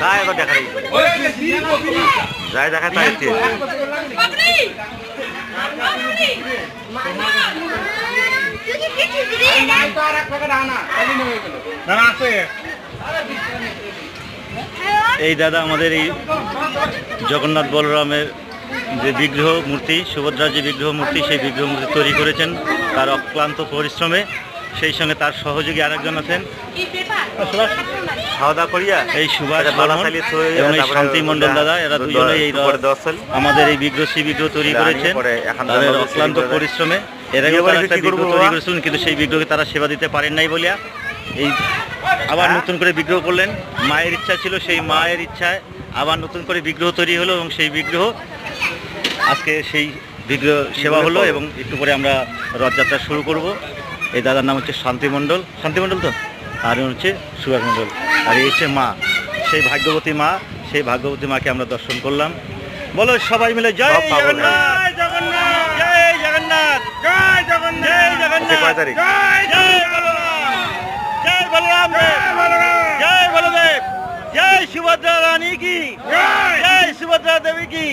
काय বাবরি তুই কি কিছু দিবি এই দাদা আমাদের এই জগন্নাথ বলরামের যে বিগ্রহ মূর্তি সুভদ্রার যে বিগ্রহ মূর্তি সেই বিগ্রহ মূর্তি তৈরি করেছেন তার অক্লান্ত পরিশ্রমে সেই সঙ্গে তার সহযোগী আরেকজন আছেন। করিয়া এই সুভাষ এবং এই শান্তি মণ্ডল দাদা এরা দুজনে এই আমাদের এই বিগ্রহ শ্রী বিগ্রহ তৈরি করেছেন। তাদের অক্লান্ত পরিশ্রমে। এর আগে তারা একটা বিগ্রহ তৈরি করেছিলেন কিন্তু সেই বিগ্রহকে তারা সেবা দিতে পারেন নাই বলিয়া এই আবার নতুন করে বিগ্রহ করলেন। মায়ের ইচ্ছা ছিল সেই মায়ের ইচ্ছায় আবার নতুন করে বিগ্রহ তৈরি হলো এবং সেই বিগ্রহ আজকে সেই বিগ্রহ সেবা হলো এবং একটু পরে আমরা রথযাত্রা শুরু করব। এই দাদার নাম হচ্ছে শান্তি মণ্ডল। শান্তি মণ্ডল তো? আর হচ্ছে সুভাষ মণ্ডল। আর এই হচ্ছে মা। সেই ভাগ্যবতী মা সেই ভাগ্যবতী মাকে আমরা দর্শন করলাম। বলো সবাই মিলে জয় জগন্নাথ! জয় জগন্নাথ! জয় জগন্নাথ! জগন্নাথ! জয় বলরাম! জয় বলদেব! জয় সুভদ্রা রানী কি? জয়! সুভদ্রা দেবী কি?